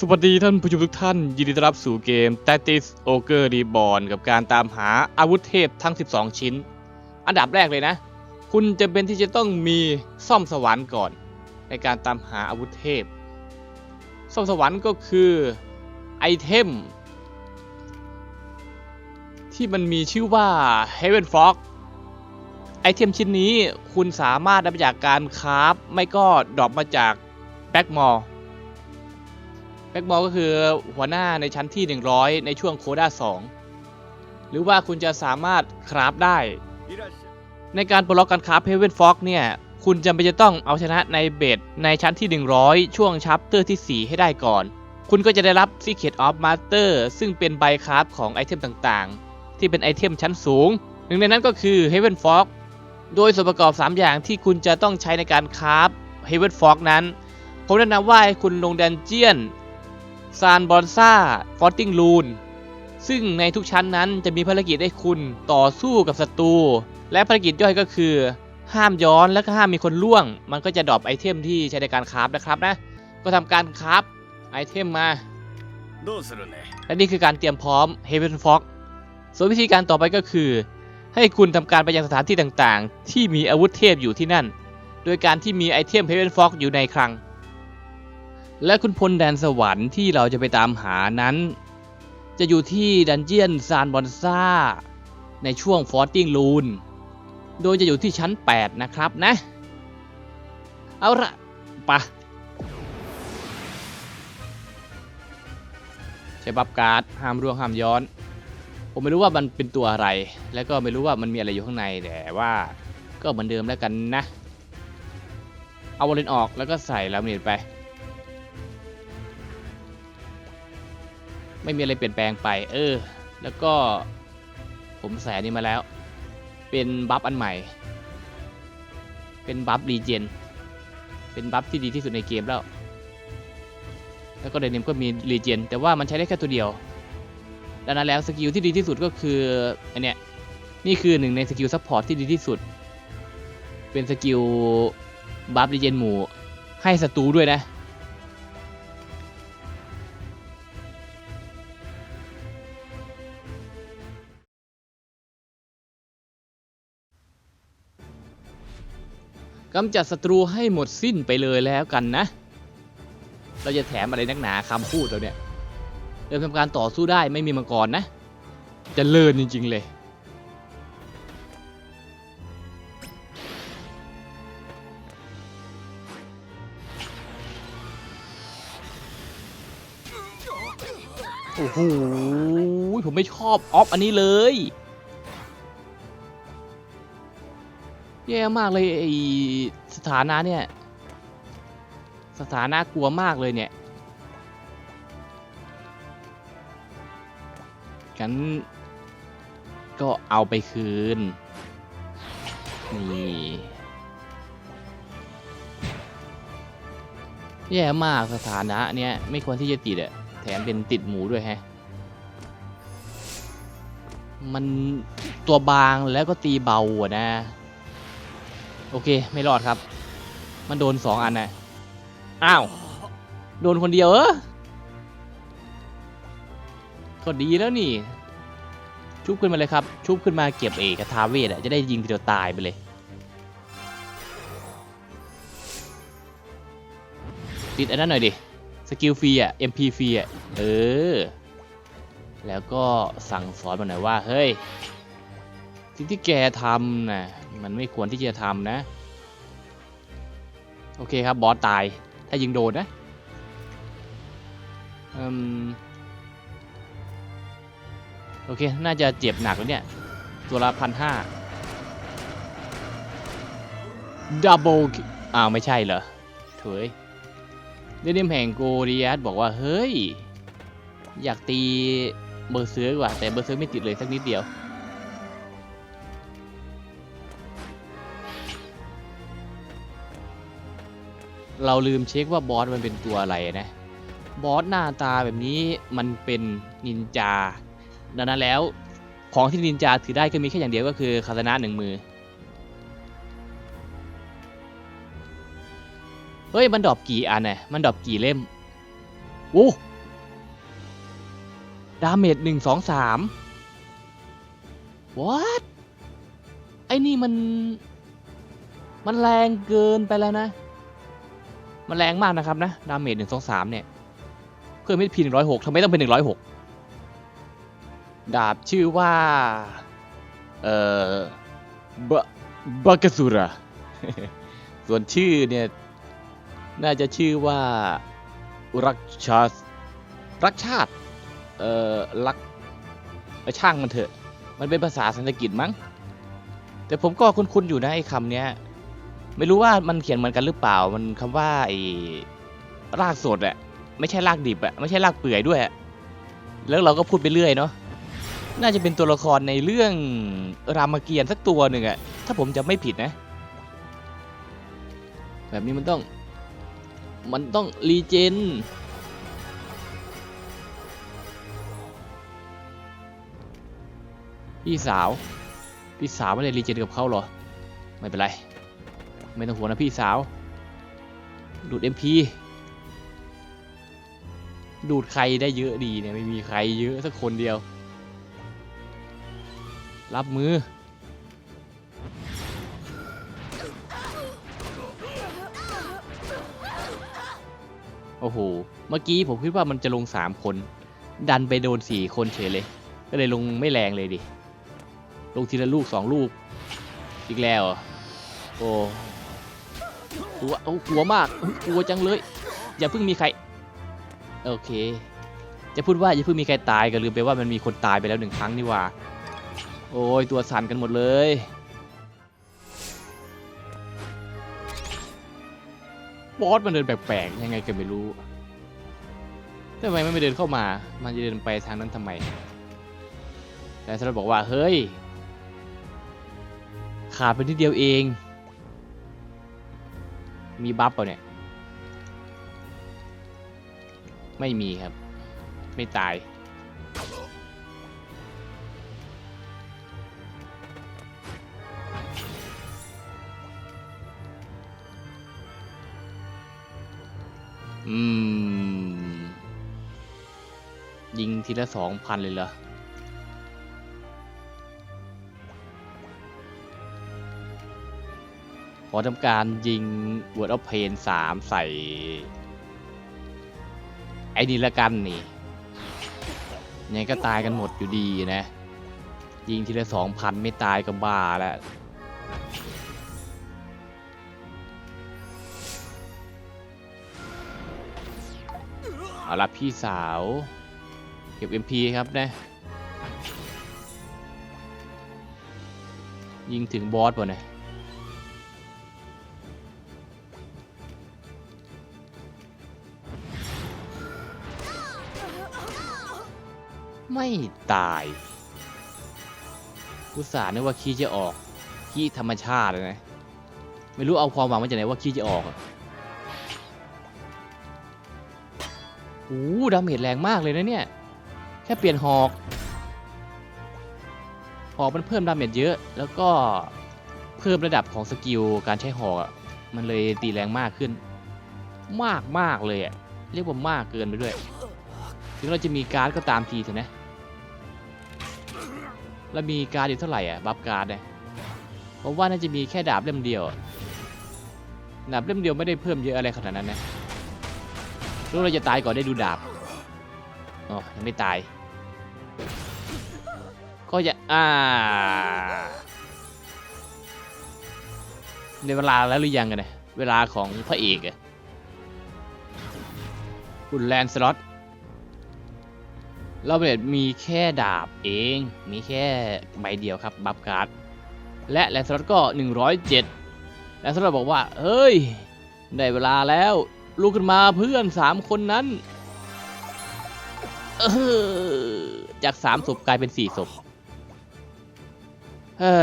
สวัสดีท่านผู้ชมทุกท่าน ยินดีต้อนรับสู่เกม Tactics Ogre Reborn กับการตามหาอาวุธเทพทั้ง 12 ชิ้น อันดับแรกเลยนะ คุณจำเป็นที่จะต้องมีซ่อมสวรรค์ก่อน ในการตามหาอาวุธเทพ ซ่อมสวรรค์ก็คือไอเทม ที่มันมีชื่อว่า Heaven Frog ไอเทมชิ้นนี้คุณสามารถได้มาจากการคราฟไม่ก็ดรอปมาจากแบ็กมอล แบ็กบอลก็คือหัวหน้าในชั้นที่ 100 ในช่วงโคด้า 2 หรือว่าคุณจะสามารถคราฟได้ ในการปลดล็อกการคราฟเฮเวนฟ็อกเนี่ย คุณจำเป็นจะต้องเอาชนะในเบสในชั้นที่ 100 ช่วงชัปเตอร์ที่ 4 ให้ได้ก่อน คุณก็จะได้รับ Secret of Master ซึ่งเป็นใบคราฟของไอเทมต่างๆ ที่เป็นไอเทมชั้นสูง หนึ่งในนั้นก็คือ Heaven Fog โดยส่วนประกอบ 3 อย่างที่คุณจะต้องใช้ในการคราฟ Heaven Fog นั้น ผมแนะนำว่าให้คุณลงดันเจียน ซานบอนซ่าฟอตติ้งลูนซึ่งในทุกชั้นนั้นจะมีภารกิจให้คุณต่อสู้กับศัตรูและภารกิจย่อยก็คือ ห้ามย้อนและก็ห้ามมีคนล่วง มันก็จะดรอปไอเทมที่ใช้ในการคราฟนะครับนะ ก็ทำการคราฟไอเทมมาและนี่คือการเตรียมพร้อม Heaven Fox ส่วนวิธีการต่อไปก็คือ ให้คุณทำการไปยังสถานที่ต่างๆ ที่มีอาวุธเทพอยู่ที่นั่น โดยการที่มีไอเทม Heaven Fox อยู่ในคลัง และคุณพลแดนสวรรค์ที่เราจะไปตามหานั้น จะอยู่ที่ดันเจียนซานบอนซ่า ในช่วงฟอร์ติ้งลูน โดยจะอยู่ที่ชั้น 8 นะครับนะ เอาละปะใช้บัฟการ์ดห้ามร่วงห้ามย้อน ผมไม่รู้ว่ามันเป็นตัวอะไร แล้วก็ไม่รู้ว่ามันมีอะไรอยู่ข้างในแต่ว่าก็เหมือนเดิมแล้วกันนะ เอาวอลเลนออกแล้วก็ใส่ลามิเนตไป ไม่มีอะไรเปลี่ยนแปลงไป เออ แล้วก็ผมใส่อันนี้มาแล้ว เป็นบัฟอันใหม่ เป็นบัฟรีเจน เป็นบัฟที่ดีที่สุดในเกมแล้ว แล้วก็เดนิมก็มีรีเจน แต่ว่ามันใช้ได้แค่ตัวเดียว ดังนั้นแล้วสกิลที่ดีที่สุดก็คืออันเนี้ย นี่คือหนึ่งในสกิลซัพพอร์ตที่ดีที่สุด เป็นสกิลบัฟรีเจนหมู่ให้ศัตรูด้วยนะ กำจัดศัตรูให้หมดสิ้นไปเลยแล้วกันนะ เราจะแถมอะไรนักหนาคำพูดเราเนี่ย เริ่มทำการต่อสู้ได้ไม่มีมังกรนะ จะเลิศจริง ๆ เลย โอ้โห ผมไม่ชอบออฟอันนี้เลย แย่มากเลยไอสถานะเนี่ย สถานะกลัวมากเลยเนี่ยกันก็เอาไปคืน นี่แย่มากสถานะเนี่ยไม่ควรที่จะติดอะแถมเป็นติดหมูด้วยแฮะ มันตัวบางแล้วก็ตีเบาอะนะ โอเคไม่รอดครับ มันโดนสองอันนะอ้าว โดนคนเดียวเออก็ดีแล้วนี่ ชุบขึ้นมาเลยครับ ชุบขึ้นมาเก็บเอกระทาเวทอะจะได้ยิงเดียวตายไปเลยติดอันนั้นหน่อยดิ สกิลฟรีอะ MP ฟรีอะ เออ แล้วก็สั่งสอนมันหน่อยว่า เฮ้ย สิ่งที่แกทำนะมันไม่ควรที่จะทำนะ โอเคครับบอสตาย ถ้ายิงโดนนะอโอเค น่าจะเจ็บหนักแล้วเนี่ย ตัวละพันห้าดับเบิลอ้าวไม่ใช่เหรอเถยเดนิมแห่งโกริยัสบอกว่า เฮ้ย อยากตีเบอร์เซอร์กว่า แต่เบอร์เซอร์ไม่ติดเลยสักนิดเดียว เราลืมเช็คว่าบอสมันเป็นตัวอะไรนะ บอสหน้าตาแบบนี้มันเป็นนินจา ดังนั้นแล้วของที่นินจาถือได้ก็มีแค่อย่างเดียวก็คือคาตานะหนึ่งมือ เฮ้ย มันดรอปกี่อันน่ะมันดรอปกี่เล่มโอ้ดาเมจหนึ่งสองสาม what ไอ้นี่มัน มันแรงเกินไปแล้วนะ มันแรงมากนะครับนะ ดาเมจหนึ่งสองสามเนี่ย เพื่อนไม่พีหนึ่งร้อยหกทำไมต้องเป็นหนึ่งร้อยหกดาบชื่อว่า เอ่อบะบากสุระส่วนชื่อเนี่ย น่าจะชื่อว่ารักชาติรักชาติ เอ่อ รักช่างมันเถอะ มันเป็นภาษาสันสกฤตมั้ง แต่ผมก็คุ้นๆอยู่นะไอ้คำเนี้ย ไม่รู้ว่ามันเขียนเหมือนกันหรือเปล่า มันคำว่าไอ้รากสดอะไม่ใช่รากดิบอะไม่ใช่รากเปื่อยด้วยอะแล้วเราก็พูดไปเรื่อยเนาะ น่าจะเป็นตัวละครในเรื่องรามเกียรติ์สักตัวหนึ่งอะถ้าผมจะไม่ผิดนะ แบบนี้มันต้อง มันต้องรีเจนพี่สาว พี่สาวไม่ได้รีเจนกับเขาเหรอ ไม่เป็นไร ไม่ต้องห่วงนะพี่สาว ดูด MP ดูดใครได้เยอะดีเนี่ยไม่มีใครเยอะสักคนเดียว รับมือ โอ้โห เมื่อกี้ผมคิดว่ามันจะลง 3 คน ดันไปโดน 4 คนเฉยเลย ก็เลยลงไม่แรงเลยดิ ลงทีละลูก 2 ลูก อีกแล้ว โอ้ กลัวโอ้กลัวมากกลัวจังเลย อย่าเพิ่งมีใคร โอเค จะพูดว่าอย่าเพิ่งมีใครตายก็ลืมไปว่ามันมีคนตายไปแล้วหนึ่งครั้งนี่ว่า โอ้ยตัวสั่นกันหมดเลย บอสมันเดินแปลกๆยังไงก็ไม่รู้ทำไมมันไม่เดินเข้ามา มันจะเดินไปทางนั้นทำไมแต่สำหรับบอกว่าเฮ้ยขาดไปนิดเดียวเอง มีบัฟเปล่าเนี่ย ไม่มีครับ ไม่ตาย อืม ยิงทีละสองพันเลยเหรอ อทำการยิง Word of Pain 3ใส่ ไอ้นี่ละกันนี่ยังไงก็ตายกันหมดอยู่ดีนะ ยิงทีละสองพันไม่ตายก็บ้าแล้วเอาละพี่สาว เก็บ MP ครับนะ ยิงถึงบอสป่ะเนี่ย ไม่ตายอุตส่าห์นึกว่าขี้จะออกขี้ธรรมชาติเลยนะ ไม่รู้เอาความหวังมาจากไหนว่าขี้จะออกอะโอ้ดาเมจแรงมากเลยนะเนี่ย แค่เปลี่ยนหอก หอกมันเพิ่มดาเมจเยอะ แล้วก็เพิ่มระดับของสกิลการใช้หอกมันเลยตีแรงมากขึ้น มากมากเลยอะเรียกว่ามากเกินไปด้วย ถึงเราจะมีการ์ดก็ตามทีเถอะนะแล้วมีการ์ดอยู่เท่าไหร่อะบัฟการ์ดเนี่ยผมว่าน่าจะมีแค่ดาบเล่มเดียวดาบเล่มเดียวไม่ได้เพิ่มเยอะอะไรขนาดนั้นนะรู้เราจะตายก่อนได้ดูดาบอ๋อยังไม่ตาย ก็จะอ่าในเวลาแล้วหรือยังกันเนี่ยเวลาของพระเอกอะคุณแลนสล็อต เราเนี่ยมีแค่ดาบเอง มีแค่ใบเดียวครับบัฟการ์ด และแลนสล็อตก็ 107แลนสลอตบอกว่า เฮ้ย ได้เวลาแล้ว ลุกขึ้นมาเพื่อน 3 คนนั้น เออ จาก 3ศพกลายเป็น 4ศพ เฮ้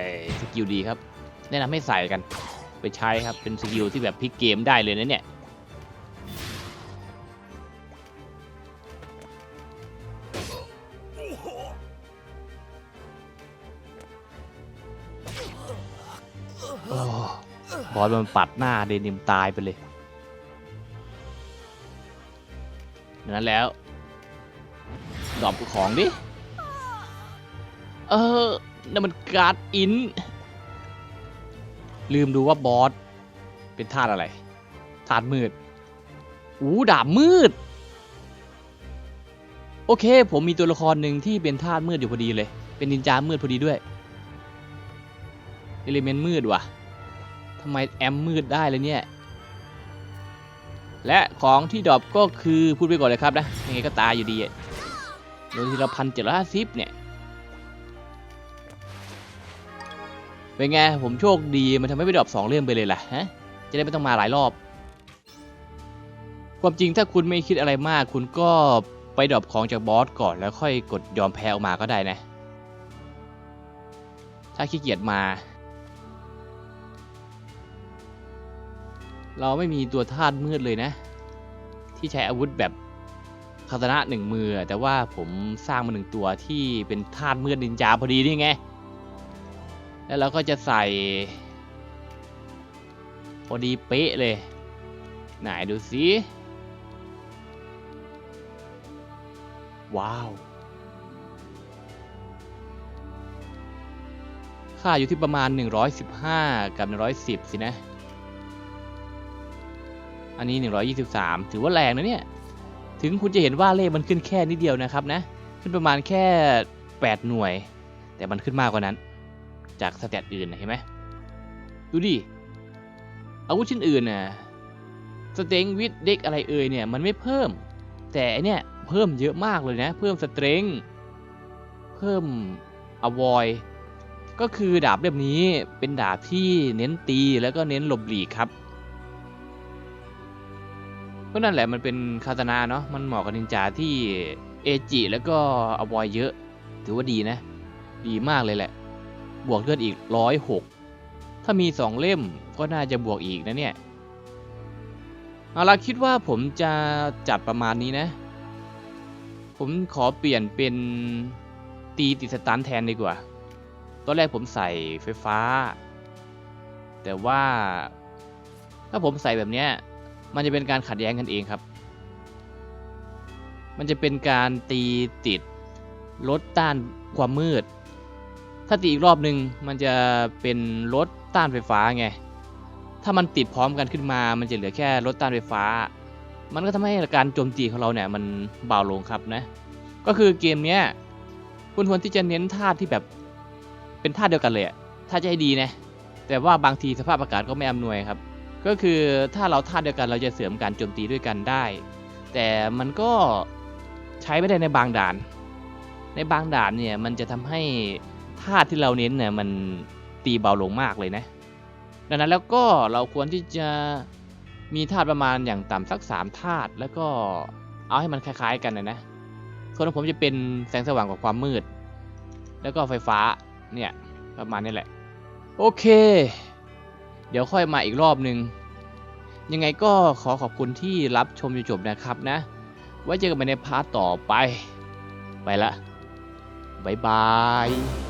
ย สกิลดีครับ แนะนำให้ใส่กัน ไปใช้ครับ เป็นสกิลที่แบบพลิกเกมได้เลยนะเนี่ย อสมันปัดหน้าเดนิมตายไปเลยดังนั้นแล้วดรอปของดิ เออนั่นมันการ์ดอิน ลืมดูว่าบอส เป็นธาตุอะไร ธาตุมืด อู้ดาบมืด โอเค ผมมีตัวละครหนึ่งที่เป็นธาตุมืดอยู่พอดีเลย เป็นนินจามืดพอดีด้วย เอลิเมนต์มืดว่ะ ทำไมแอมมืดได้เลยเนี่ย และของที่ดรอปก็คือพูดไปก่อนเลยครับนะ ยังไงก็ตายอยู่ดีโดนทีละพันเจ็ดร้อยห้าสิบเนี่ย เป็นไง ผมโชคดีมันทำให้ไปดรอปสองเล่มไปเลยล่ะฮะ จะได้ไม่ต้องมาหลายรอบ ความจริงถ้าคุณไม่คิดอะไรมากคุณก็ไปดรอปของจากบอสก่อนแล้วค่อยกดยอมแพ้ออกมาก็ได้นะ ถ้าขี้เกียจมา เราไม่มีตัวธาตุมืดเลยนะ ที่ใช้อาวุธแบบคาตนะหนึ่งมือ แต่ว่าผมสร้างมาหนึ่งตัวที่เป็นธาตุมืดนินจาพอดีนี่ไง แล้วเราก็จะใส่ พอดีเป๊ะเลย ไหนดูสิว้าว ค่าอยู่ที่ประมาณ 115 กับ 110 สินะ อันนี้ 123 ถือว่าแรงนะเนี่ย ถึงคุณจะเห็นว่าเลขมันขึ้นแค่นิดเดียวนะครับนะ ขึ้นประมาณแค่ 8 หน่วย แต่มันขึ้นมากกว่านั้น จากสเตตอื่นเห็นไหมดูดิ อาวุธชิ้นอื่นน่ะ สเต็งวิดเด็กอะไรเอ่ยเนี่ยมันไม่เพิ่ม แต่อันเนี่ยเพิ่มเยอะมากเลยนะ เพิ่มสเตรงเพิ่มอวอยก็คือดาบเล่มนี้เป็นดาบที่เน้นตีแล้วก็เน้นหลบหลีกครับ ก็นั่นแหละมันเป็นคาตานาเนาะมันเหมาะกับนินจาที่เอจิแล้วก็อวอยเยอะ ถือว่าดีนะ ดีมากเลยแหละ บวกเลือดอีกร้อยหกถ้ามีสองเล่มก็น่าจะบวกอีกนะเนี่ยเอาละคิดว่าผมจะจัดประมาณนี้นะ ผมขอเปลี่ยนเป็นตีติดสตันแทนดีกว่า ตอนแรกผมใส่ไฟฟ้า แต่ว่าถ้าผมใส่แบบเนี้ย มันจะเป็นการขัดแย้งกันเองครับ มันจะเป็นการตีติดลดต้านความมืด ถ้าตีอีกรอบหนึ่งมันจะเป็นลดต้านไฟฟ้าไง ถ้ามันติดพร้อมกันขึ้นมา มันจะเหลือแค่ลดต้านไฟฟ้า มันก็ทำให้การโจมตีของเราเนี่ยมันเบาลงครับนะ ก็คือเกมเนี้ยคุณควรที่จะเน้นธาตุที่แบบเป็นธาตุเดียวกันเลยอะถ้าจะให้ดีนะ แต่ว่าบางทีสภาพอากาศก็ไม่อำนวยครับ ก็คือถ้าเราธาตุเดียวกันเราจะเสริมการโจมตีด้วยกันได้ แต่มันก็ใช้ไม่ได้ในบางด่าน ในบางด่านเนี่ยมันจะทำให้ธาตุที่เราเน้นเนี่ยมันตีเบาลงมากเลยนะ ดังนั้นแล้วก็เราควรที่จะมีธาตุประมาณอย่างต่ำสัก3ธาตุแล้วก็เอาให้มันคล้ายๆกันนะนะส่วนของผมจะเป็นแสงสว่างกับความมืด แล้วก็ไฟฟ้าเนี่ยประมาณนี้แหละ โอเค เดี๋ยวค่อยมาอีกรอบหนึ่งยังไงก็ขอขอบคุณที่รับชมจนจบนะครับนะ ไว้เจอกันใหม่ในพาร์ทต่อไป ไปละบ๊ายบาย